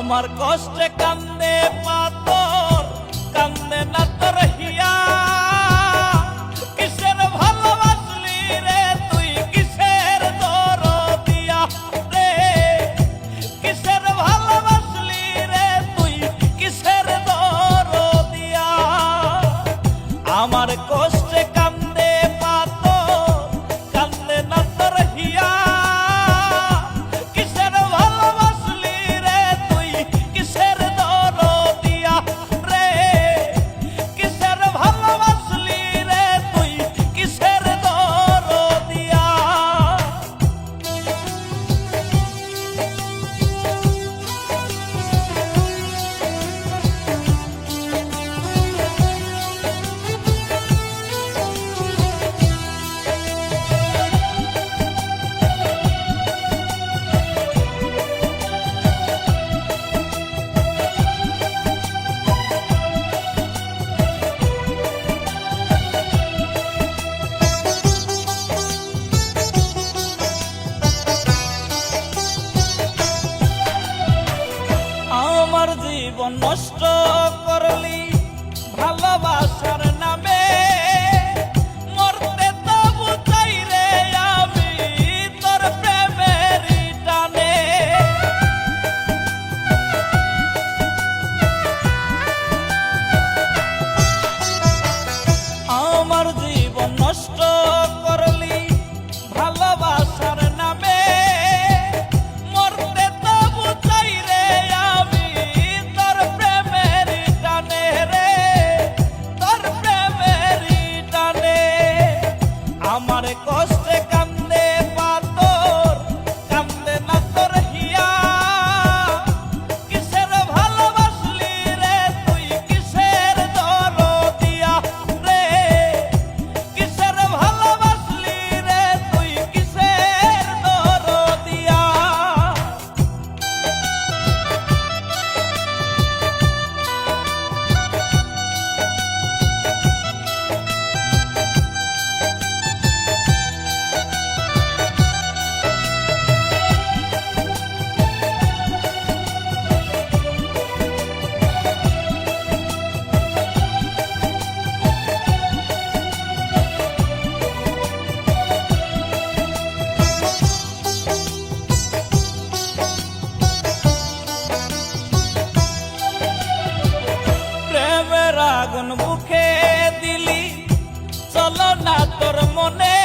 আমার কষ্টে কান্দে পাতর নষ্ট করলি ভালোবাসার নামে moneda.